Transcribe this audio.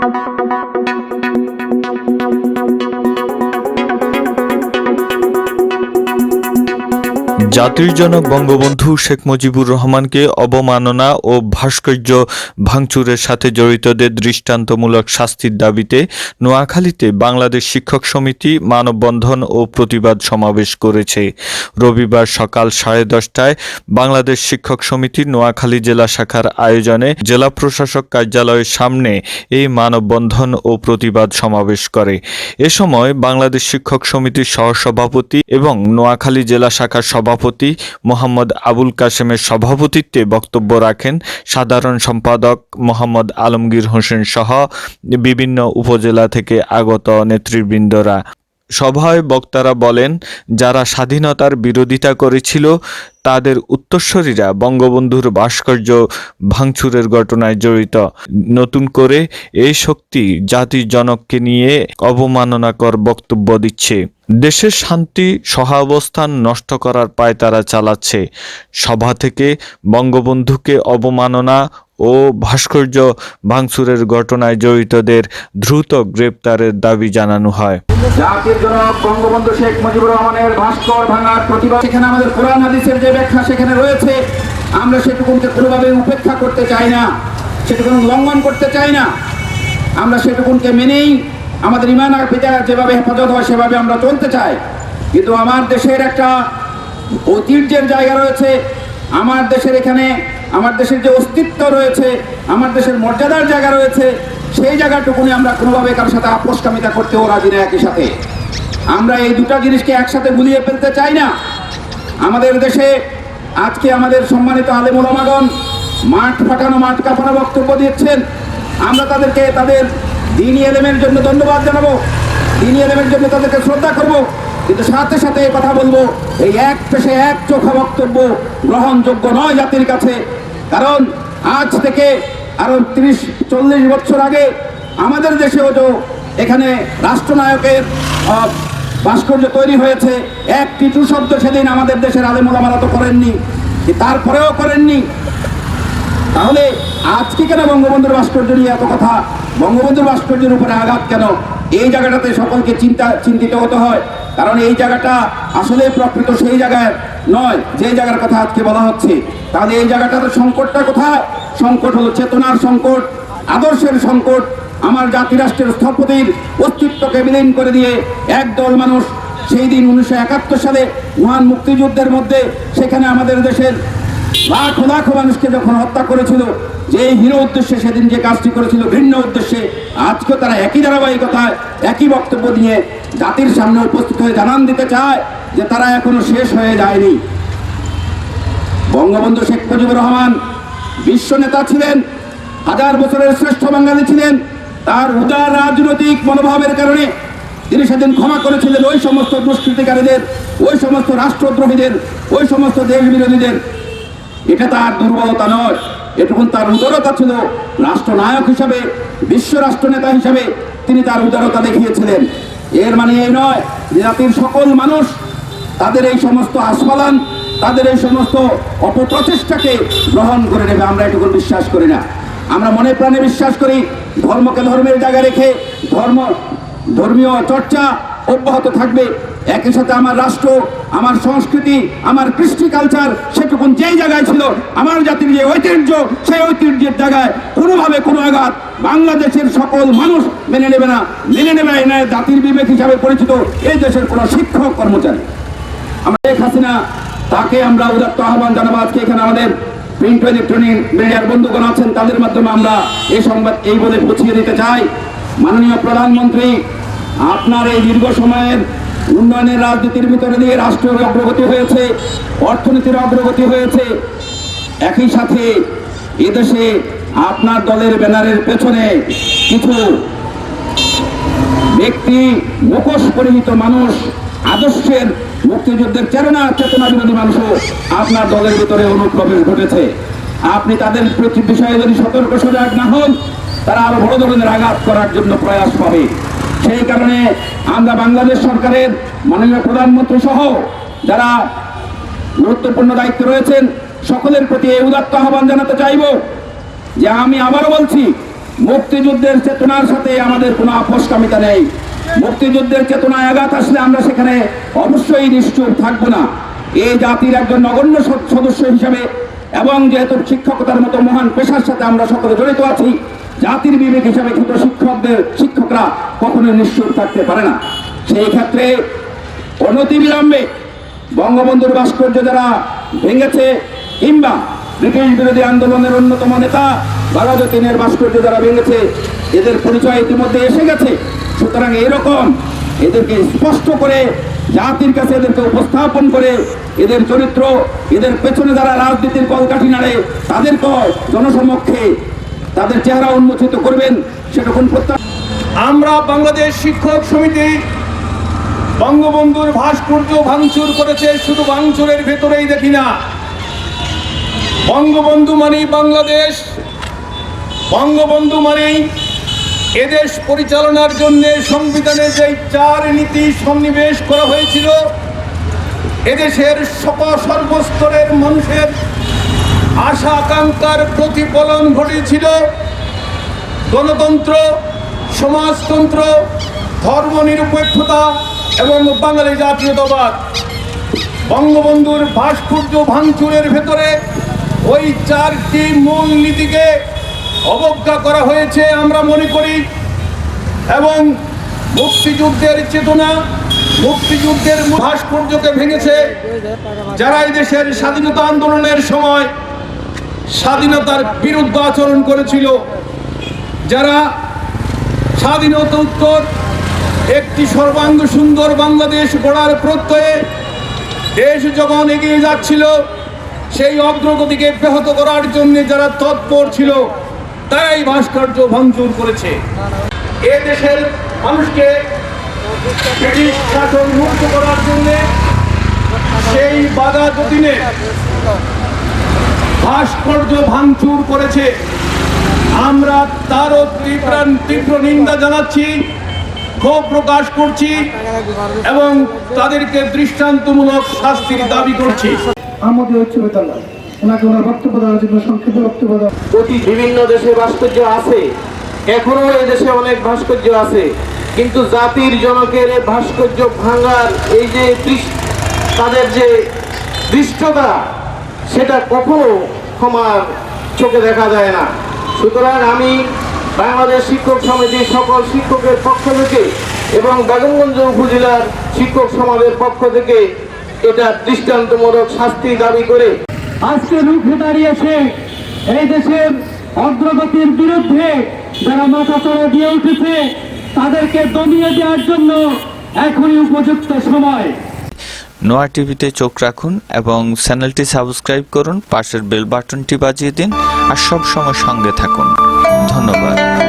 Thank you. জাতির জনক বঙ্গবন্ধু শেখ মুজিবুর রহমানকে অবমাননা ও ভাস্কর্য ভাঙচুরের সাথে জড়িতদের দৃষ্টান্তমূলক শাস্তির দাবিতে নোয়াখালীতে বাংলাদেশ শিক্ষক সমিতি মানববন্ধন ও প্রতিবাদ সমাবেশ করেছে। রবিবার সকাল সাড়ে দশটায় বাংলাদেশ শিক্ষক সমিতির নোয়াখালী জেলা শাখার আয়োজনে জেলা প্রশাসক কার্যালয়ের সামনে এই মানববন্ধন ও প্রতিবাদ সমাবেশ করে। এ সময় বাংলাদেশ শিক্ষক সমিতির সহসভাপতি এবং নোয়াখালী জেলা শাখার সভাপতি মোহাম্মদ আবুল কাশেমের সভাপতিত্বে বক্তব্য রাখেন সাধারণ সম্পাদক মোহাম্মদ আলমগীর হোসেন সহ বিভিন্ন উপজেলা থেকে আগত নেতৃবৃন্দরা। সভায় বক্তারা বলেন, যারা স্বাধীনতার বিরোধিতা করেছিল, তাদের উত্তরসূরিরা বঙ্গবন্ধুর ভাস্কর্য ভাঙচুরের ঘটনায় জড়িত। নতুন করে এই শক্তি জাতির জনককে নিয়ে অবমাননাকর বক্তব্য দিচ্ছে। দেশের শান্তি, সহাবস্থান নষ্ট করার পায় তারা চালাচ্ছে। সভা থেকে বঙ্গবন্ধুকে অবমাননা ও ভাস্কর্য ভাঙচুরের ঘটনায় জড়িতদের দ্রুত গ্রেপ্তারের দাবি জানানো হয়। জাতির জনক বঙ্গবন্ধু শেখ মুজিবুর রহমানের ভাস্কর ভাঙার প্রতিবাদ। সেখানে আমাদের কোরআন হাদিসের যে ব্যাখ্যা সেখানে রয়েছে, আমরা সেটুকুনকে কোনোভাবে উপেক্ষা করতে চাই না সেটুকুন লঙ্ঘন করতে চাই না। আমরা সেটুকুনকে মেনেই আমাদের ইমান আর পিতা যেভাবে হেফাজত হয়, সেভাবে আমরা চলতে চাই। কিন্তু আমার দেশের একটা ঐতিহ্যের জায়গা রয়েছে। আমার দেশের এখানে আমার দেশের যে অস্তিত্ব রয়েছে, আমার দেশের মর্যাদার জায়গা রয়েছে, সেই জায়গাটুকুনি আমরা কোনোভাবে কারোর সাথে আপোষকামিতা করতেও রাজি না একই সাথে। আমরা এই দুটা জিনিসকে একসাথে গুলিয়ে ফেলতে চাই না। আমাদের দেশে আজকে আমাদের সম্মানিত আলেম ওলামাগণ মাঠ ফাটানো, মাঠ কাঁপানো বক্তব্য দিচ্ছেন। আমরা তাদেরকে তাদের দিনী এলেমের জন্য ধন্যবাদ জানাব, দিনী এলেমের জন্য তাদেরকে শ্রদ্ধা করব। কিন্তু সাথে সাথে কথা বলব, এই এক পেশে এক চোখা বক্তব্য গ্রহণযোগ্য নয় জাতির কাছে। কারণ আজ থেকে আরও তিরিশ, চল্লিশ বছর আগে আমাদের দেশেও তো এখানে রাষ্ট্রনায়কের ভাস্কর্য তৈরি হয়েছে। এক টিটু শব্দ সেদিন আমাদের দেশের আলেমুলামারা তো করেননি তারপরেও করেননি? তাহলে আজকে কেন বঙ্গবন্ধুর ভাস্কর্য নিয়ে এত কথা? বঙ্গবন্ধুর ভাস্কর্যের উপরে আঘাত কেন? এই জায়গাটাতে সকলকে চিন্তা, চিন্তিত হতে হয়। কারণ এই জায়গাটা আসলে প্রকৃত সেই জায়গায় নয়, যে জায়গার কথা আজকে বলা হচ্ছে। তাহলে এই জায়গাটাতে সংকটটা কোথায়? সংকট হলো চেতনার সংকট, আদর্শের সংকট। আমার জাতিরাষ্ট্রের স্থপতির অস্তিত্বকে বিলীন করে দিয়ে একদল মানুষ সেই দিন উনিশশো একাত্তর সালে মহান মুক্তিযুদ্ধের মধ্যে সেখানে আমাদের দেশের লাখ লাখ মানুষকে যখন হত্যা করেছিল যে হীন উদ্দেশ্যে সেদিন যে কাজটি করেছিল, ভিন্ন উদ্দেশ্যে, আজকে তারা একই ধারাবাহিকতায়, একই বক্তব্য নিয়ে জাতির সামনে উপস্থিত হয়ে জানান দিতে চায় যে তারা এখনও শেষ হয়ে যায়নি। বঙ্গবন্ধু শেখ মুজিবুর রহমান বিশ্ব নেতা ছিলেন, হাজার বছরের শ্রেষ্ঠ বাঙালি ছিলেন। তার উদার রাজনৈতিক মনোভাবের কারণে তিনি সেদিন ক্ষমা করেছিলেন ওই সমস্ত দুষ্কৃতিকারীদের, ওই সমস্ত রাষ্ট্রদ্রোহীদের, ওই সমস্ত দেশ বিরোধীদের এটা তার দুর্বলতা নয়। এটুকুন তার উদারতা ছিল রাষ্ট্রনায়ক হিসাবে, বিশ্ব রাষ্ট্রনেতা হিসাবে তিনি তার উদারতা দেখিয়েছিলেন। এর মানে এই নয় যে জাতির সকল মানুষ তাদের এই সমস্ত আস্ফালান তাদের এই সমস্ত অপপ্রচেষ্টাকে গ্রহণ করে নেবে, আমরা এটুকু বিশ্বাস করি না। আমরা মনে প্রাণে বিশ্বাস করি, ধর্মকে ধর্মের জায়গায় রেখে ধর্ম, ধর্মীয় চর্চা অব্যাহত থাকবে। একই সাথে আমার রাষ্ট্র, আমার সংস্কৃতি, আমার কৃষ্টি কালচার সেটুকুন যেই জায়গায় ছিল, আমার জাতির যে ঐতিহ্য, সেই ঐতিহ্যের জায়গায় কোনোভাবে কোনো আঘাত বাংলাদেশের সকল মানুষ মেনে নেবে না, মেনে নেবে না জাতির বিবেক হিসাবে পরিচিত এই দেশের কোনো শিক্ষক, কর্মচারী। আমরা শেখ হাসিনা, তাকে আমরা উদাত্ত আহ্বান জানাব আজকে এখানে আমাদের প্রিন্ট ইলেকট্রনিক মিডিয়ার বন্ধুগণ আছেন, তাদের মাধ্যমে আমরা এই সংবাদ, এই বলে পৌঁছিয়ে দিতে চাই। মাননীয় প্রধানমন্ত্রী, আপনার এই দীর্ঘ সময়ের উন্নয়নের রাজনীতির ভিতরে দিয়ে রাষ্ট্রের অগ্রগতি হয়েছে, অর্থনীতির অগ্রগতি হয়েছে। একই সাথে এদেশে আপনার দলের ব্যানারের পেছনে কিছু ব্যক্তি, মুখোশ পরিহিত মানুষ, আদর্শের মুক্তিযুদ্ধের চেতনা চেতনা বিরোধী মানুষও আপনার দলের ভিতরে অনুপ্রবেশ ঘটেছে। আপনি তাদের প্রতি বিষয়ে যদি সতর্ক সজাগ না হন, তারা আরও বড় ধরনের আঘাত করার জন্য প্রয়াস পাবে। সেই কারণে আমরা বাংলাদেশ সরকারের মাননীয় প্রধানমন্ত্রী সহ যারা গুরুত্বপূর্ণ দায়িত্ব রয়েছেন, সকলের প্রতি এই উদাত্ত আহ্বান জানাতে চাইব যে আমি আবারও বলছি, মুক্তিযুদ্ধের চেতনার সাথে আমাদের কোনো আপোষকামিতা নেই। মুক্তিযুদ্ধের চেতনায় আঘাত আসলে আমরা সেখানে অবশ্যই নিশ্চুপ থাকব না। এই জাতির একজন নগণ্য সদস্য হিসাবে এবং যেহেতু শিক্ষকতার মতো মহান পেশার সাথে আমরা সকলে জড়িত আছি জাতির বিবেক হিসাবে কিন্তু শিক্ষকদের, শিক্ষকরা কখনো নিশ্চুপ থাকতে পারে না। সেই ক্ষেত্রে অনতিবিলম্বে বঙ্গবন্ধুর ভাস্কর্য যারা ভেঙেছে, কিংবা ব্রিটিশ বিরোধী আন্দোলনের অন্যতম নেতা বাঘাযতীনের ভাস্কর্য যারা ভেঙেছে, এদের পরিচয় ইতিমধ্যে এসে গেছে। সুতরাং এরকম এদেরকে স্পষ্ট করে, জাতির কাছে এদেরকে উপস্থাপন করে, এদের চরিত্র, এদের পেছনে যারা রাজনীতির কলকাঠি নাড়ে তাদেরকে জনসমক্ষে তাদের চেহারা উন্মোচিত করবেন সেরকম প্রত্যাশা? আমরা বাংলাদেশ শিক্ষক সমিতি বঙ্গবন্ধুর ভাস্কর্য ভাঙচুর করেছে, শুধু ভাঙচুরের ভেতরেই দেখি না। বঙ্গবন্ধু মানেই বাংলাদেশ, বঙ্গবন্ধু মানেই এদেশ পরিচালনার জন্য সংবিধানে যে চার নীতি সন্নিবেশ করা হয়েছিল, এদেশের সকল সর্বস্তরের মানুষের আশা আকাঙ্ক্ষার প্রতিফলন ঘটেছিল। গণতন্ত্র, সমাজতন্ত্র, ধর্মনিরপেক্ষতা এবং বাঙালি জাতীয়তাবাদ। বঙ্গবন্ধুর ভাস্কর্য ভাঙচুরের ভেতরে ওই চারটি মূল নীতিকে অবজ্ঞা করা হয়েছে আমরা মনে করি। এবং মুক্তিযুদ্ধের চেতনা, মুক্তিযুদ্ধের ভাস্কর্যকে ভেঙেছে। যারা এই দেশের স্বাধীনতা আন্দোলনের সময় স্বাধীনতার বিরুদ্ধে আচরণ করেছিল। যারা স্বাধীনতা উত্তর, একটি সর্বাঙ্গ সুন্দর বাংলাদেশ গড়ার প্রত্যয়ে দেশ যখন এগিয়ে যাচ্ছিল, সেই অগ্রগতিকে ব্যাহত করার জন্য যারা তৎপর ছিল, তারাই ভাস্কর্য ভাঙচুর করেছে। এ দেশের মানুষকে ব্রিটিশ শাসন মুক্ত করার জন্য সেই বাধা যতীনে ভাস্কর্য ভাঙচুর করেছে। আমরা তারও তীব্র তীব্র নিন্দা জানাচ্ছি ক্ষোভ প্রকাশ করছি এবং তাদেরকে দৃষ্টান্তমূলক শাস্তির দাবি করছি। আমাদের হচ্ছে বেতাল্লাহ ওনাকে ওনার বক্তব্য দেওয়ার জন্য সংক্ষিপ্ত বক্তব্য দেওয়া প্রতি বিভিন্ন দেশে ভাস্কর্য আছে। এখনও এই দেশে অনেক ভাস্কর্য আছে। কিন্তু জাতির জনকের ভাস্কর্য ভাঙার এই যে তাদের যে দৃষ্টতা সেটা কখনো ক্ষমার চোখে দেখা যায় না। সুতরাং আমি বাংলাদেশ শিক্ষক সমিতির সকল শিক্ষকের পক্ষ থেকে এবং বেগমগঞ্জ উপজেলার শিক্ষক সমাজের পক্ষ থেকে এটা দৃষ্টান্তমূলক শাস্তি দাবি করে আজকে রুখে দাঁড়িয়েছে এই দেশের অগ্রগতির বিরুদ্ধে যারা মাথা চড়া দিয়ে উঠেছে, তাদেরকে দমিয়ে দেওয়ার জন্য এখনই উপযুক্ত সময়। নোয়া টিভিতে চোখ রাখুন এবং চ্যানেলটি সাবস্ক্রাইব করুন, পাশের বেল বাটনটি বাজিয়ে দিন, আর সব সময় সঙ্গে থাকুন। ধন্যবাদ।